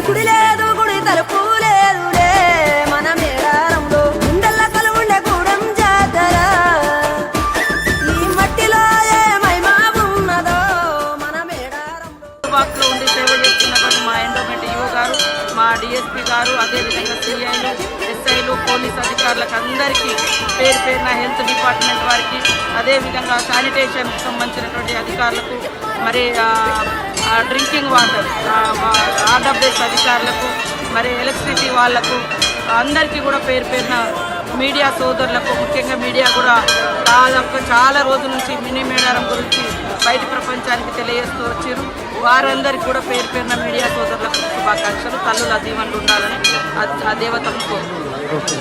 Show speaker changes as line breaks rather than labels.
మనకి గుడి లేదు గుడి తలుపు లేదులే మన మేడారంలో గుండెల్ల కలువుండే గూడెం జాతర. ఈ మట్టిలో ఏమైనా ఉన్నదో మన మేడారంలో.
ఉండి సేవ చేస్తున్నటువంటి మా ఎండోమెంట్ ఈఓ గారు మా డిఎస్పీ గారు అదేవిధంగా సిఐలు ఎస్ఐలు పోలీస్ అధికారులకు అందరికీ పేరు పేరున హెల్త్ డిపార్ట్మెంట్ వారికి అదేవిధంగా శానిటేషన్ సంబంధించినటువంటి అధికారులకు మరి డ్రింకింగ్ వాటర్ ఆర్డబ్ల్యూఎస్ అధికారులకు మరి ఎలక్ట్రిసిటీ వాళ్ళకు అందరికీ కూడా పేరు పేరున మీడియా సోదరులకు ముఖ్యంగా మీడియా కూడా దాదాపు చాలా రోజుల నుంచి మినీ మేడారం గురించి బయట ప్రపంచానికి తెలియజేస్తూ వచ్చారు వారందరికీ కూడా పేరు పేరున మీడియా సోదరులకు శుభాకాంక్షలు. తల్లుల దీవెనలు ఉండాలని ఆ- ఆ దేవతను కోరుకుంటున్నాను.